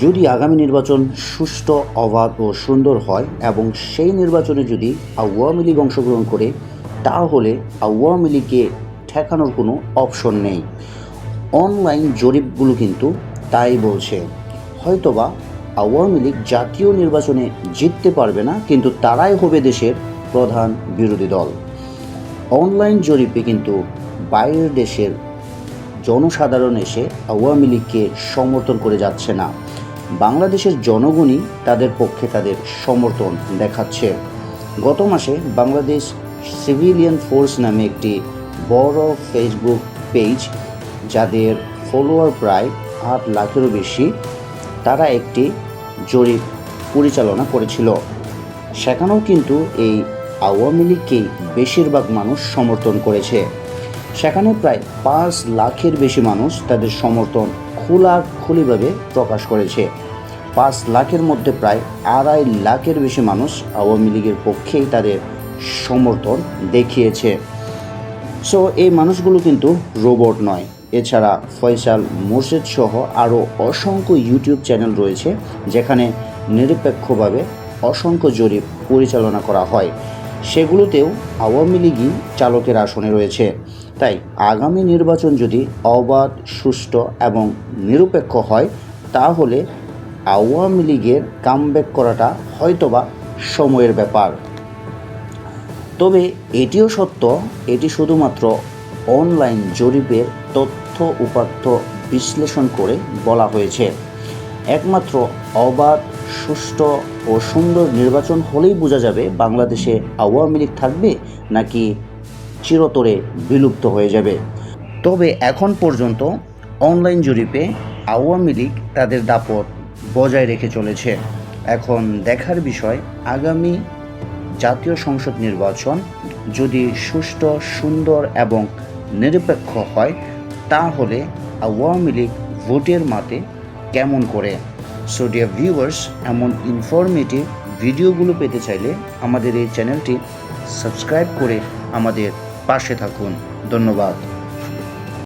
যদি আগামী নির্বাচন সুষ্ঠু, অবাধ ও সুন্দর হয় এবং সেই নির্বাচনে যদি আওয়ামী লীগ অংশগ্রহণ করে, তাহলে আওয়ামী লীগকে ঠেকানোর কোনো অপশন নেই। অনলাইন জরিপগুলো কিন্তু তাই বলছে। হয়তোবা আওয়ামী লীগ জাতীয় নির্বাচনে জিততে পারবে না, কিন্তু তারাই হবে দেশের প্রধান বিরোধী দল। অনলাইন জরিপে কিন্তু বাইরের দেশের জনসাধারণ এসে আওয়ামী লীগকে সমর্থন করে যাচ্ছে না। বাংলাদেশের জনগণই তাদের পক্ষে তাদের সমর্থন দেখাচ্ছে। গত মাসে বাংলাদেশ সিভিলিয়ান ফোর্স নামে একটি বড় ফেসবুক পেজ, যাদের ফলোয়ার প্রায় আট লাখেরও বেশি, তারা একটি জরিপ পরিচালনা করেছিল। সেখানেও কিন্তু এই আওয়ামী লীগকেই বেশিরভাগ মানুষ সমর্থন করেছে। সেখানে প্রায় পাঁচ লাখের বেশি মানুষ তাদের সমর্থন খোলাখুলিভাবে প্রকাশ করেছে। পাঁচ লাখের মধ্যে প্রায় আড়াই লাখের বেশি মানুষ আওয়ামী লীগের পক্ষেই তাদের সমর্থন দেখিয়েছে। সো এই মানুষগুলো কিন্তু রোবট নয়। এছাড়া ফয়সাল মোর্শেদ সহ আরও অসংখ্য ইউটিউব চ্যানেল রয়েছে, যেখানে নিরপেক্ষভাবে অসংখ্য জরিপ পরিচালনা করা হয়। সেগুলোতেও আওয়ামী লীগই চালকের আসনে রয়েছে। তাই আগামী নির্বাচন যদি অবাধ, সুষ্ঠু এবং নিরপেক্ষ হয়, তাহলে আওয়ামী লীগের কামব্যাক করাটা হয়তোবা সময়ের ব্যাপার। তবে এটিও সত্য, এটি শুধুমাত্র অনলাইন জরিপের তথ্য উপাত্ত বিশ্লেষণ করে বলা হয়েছে। একমাত্র অবাধ, সুষ্ঠু ও সুন্দর নির্বাচন হলেই বোঝা যাবে বাংলাদেশে আওয়ামী লীগ থাকবে নাকি চিরতরে বিলুপ্ত হয়ে যাবে। তবে এখন পর্যন্ত অনলাইন জরিপে আওয়ামী লীগ তাদের দাপট বজায় রেখে চলেছে। এখন দেখার বিষয়, আগামী জাতীয় সংসদ নির্বাচন যদি সুষ্ঠু, সুন্দর এবং নিরপেক্ষ হয়, তাহলে আওয়ামী লীগ ভোটের মাতে কেমন করে সো ডিয়ার ভিউয়ার্স এমন ইনফরমেটিভ ভিডিওগুলো পেতে চাইলে আমাদের এই চ্যানেলটি সাবস্ক্রাইব করে আমাদের পাশে থাকুন। ধন্যবাদ।